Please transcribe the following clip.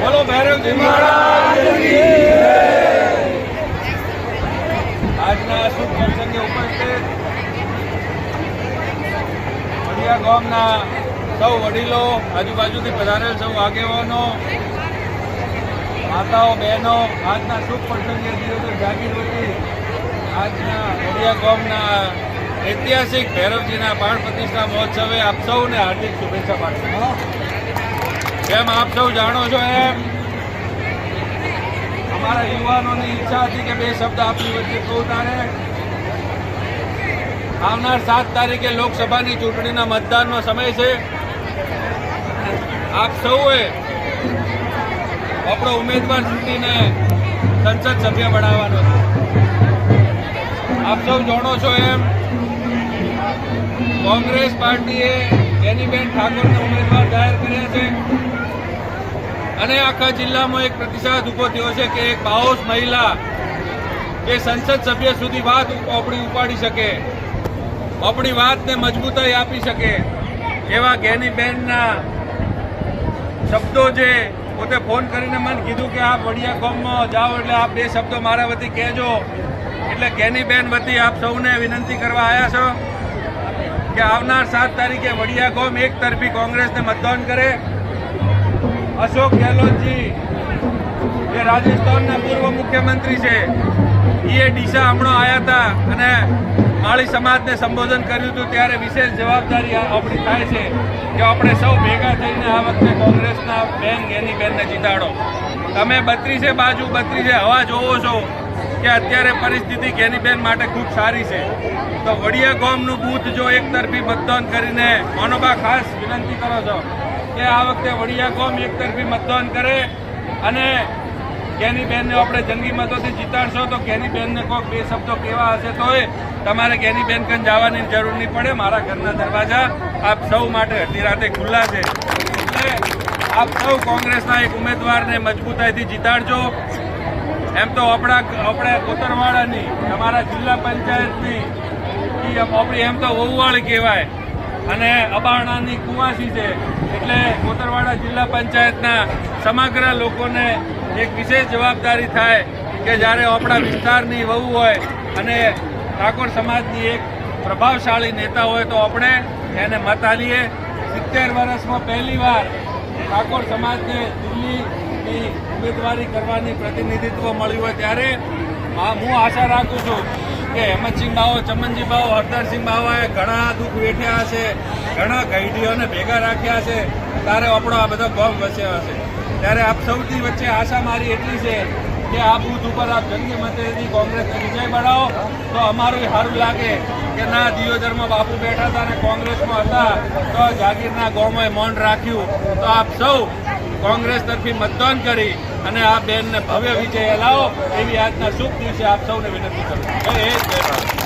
બોલો, ભૈરવજી આજના શુભ પ્રસંગે ઉપસ્થિત વડિયા ગામના સૌ વડીલો, આજુબાજુથી પધારેલ સૌ આગેવાનો, માતાઓ, બહેનો, આજના શુભ પ્રસંગે દિવસે જાગીર વતી આજના વડિયા ગામના ઐતિહાસિક ભૈરવજીના બાળ પ્રતિષ્ઠા મહોત્સવે આપ સૌને હાર્દિક શુભેચ્છા પાઠવું. જેમ આપ સૌ જાણો છો એમ? અમારા યુવાનોની ઈચ્છા હતી કે બે શબ્દ આપની વચ્ચે કહું તારે. આવનાર સાત તારીખે લોકસભાની ચૂંટણીના મતદાનનો સમય છે. આપ સૌએ આપણો ઉમેદવાર ચૂંટીને સંસદ સભ્ય બનાવવાનો છે. આપ સૌ જાણો છો એમ? કોંગ્રેસ પાર્ટીએ બેનીબેન ઠાકોરને ઉમેદવાર જાહેર કર્યા છે. અને આખા જિલ્લામાં એક પ્રતિસાદ ઊભો થયો છે કે એક બાહોશ મહિલા કે સંસદ સભ્ય સુધી વાત આપણી ઉપાડી શકે આપણી વાતને મજબૂતાઈ આપી શકે એવા ગેનીબેનના શબ્દો જે પોતે ફોન કરીને મને કીધું કે આપ વડિયા કોમમાં જાઓ એટલે આપ બે શબ્દો મારા વતી કહેજો. એટલે ગેનીબેન વતી આપ સૌને વિનંતી કરવા આવ્યા છો. કે આવનાર સાત તારીખે વડિયા ગોમ એક તરફી કોંગ્રેસને મતદાન કરે. અશોક ગેહલોતજી, જે રાજસ્થાનના પૂર્વ મુખ્યમંત્રી છે એ ડીસા હમણાં આવ્યા હતા અને માળી સમાજને સંબોધન કર્યું હતું ત્યારે વિશેષ જવાબદારી આપણી થાય છે કે આપણે સૌ ભેગા થઈને આ વખતે કોંગ્રેસના બેન, એની બેનને જીતાડો. તમે બત્રીસે બાજુ બત્રીસે હવા જોવો છો કે અત્યારે પરિસ્થિતિ ગેનીબેન માટે ખૂબ સારી છે. તો વડિયા ગામનું બૂથ જો એક તરફી મતદાન કરીને માનોબા ખાસ વિનંતી કરો છો કે આ વખતે વડિયા ગામ એક તરફી મતદાન કરે અને ગેનીબેનને આપણે જંગી મતોથી જીતાડશો તો ગેનીબેનને કોઈક બે શબ્દો કેવા હશે તોય તમારે ગેનીબેન કન જવાની જરૂર નહીં પડે. મારા ઘરના દરવાજા આપ સૌ માટે અડધી રાતે ખુલ્લા છે. એટલે આપ સૌ કોંગ્રેસના એક ઉમેદવારને મજબૂતાઈથી જીતાડજો. એમ તો આપણા આપણે કોતરવાડાની, અમારા જિલ્લા પંચાયતની આપણી એમ તો વહુવાળી કહેવાય. અને અબાણાની કુવાસી છે. એટલે કોતરવાડા જિલ્લા પંચાયતના સમગ્ર લોકોને એક વિશેષ જવાબદારી થાય કે જ્યારે આપણા વિસ્તારની વહુ હોય અને ઠાકોર સમાજની એક પ્રભાવશાળી નેતા હોય તો આપણે એને મત આલીએ સિત્તેર વર્ષમાં પહેલીવાર ઠાકોર સમાજને દિલ્હીની ઉમેદવારી કરવાની પ્રતિનિધિત્વ મળ્યું હોય ત્યારે હું આશા રાખું છું કે હેમંતસિંહ બાવો, ચમનજી બાવો, હરદરસિંહ બાવાએ ઘણા દુઃખ વેઠ્યા હશે, ઘણા ઘડીઓને ભેગા રાખ્યા છે ત્યારે આપણો આ બધો ગોમ વસ્યો હશે. ત્યારે આપ સૌથી વચ્ચે આશા મારી એટલી છે કે આ બૂથ ઉપર આપ જંગી મતેથી કોંગ્રેસને વિજય બનાવો તો અમારું સારું લાગે કે ના દિયોદરમાં બાપુ બેઠા હતા અને કોંગ્રેસમાં હતા, તો જાગીરના ગોમોએ મૌન રાખ્યું. તો આપ સૌ કોંગ્રેસ તરફી મતદાન કરી અને આ બેનને ભવ્ય વિજય લાવો એવી આજના શુભ દિવસે આપ સૌને વિનંતી કરું જય જય ભારત.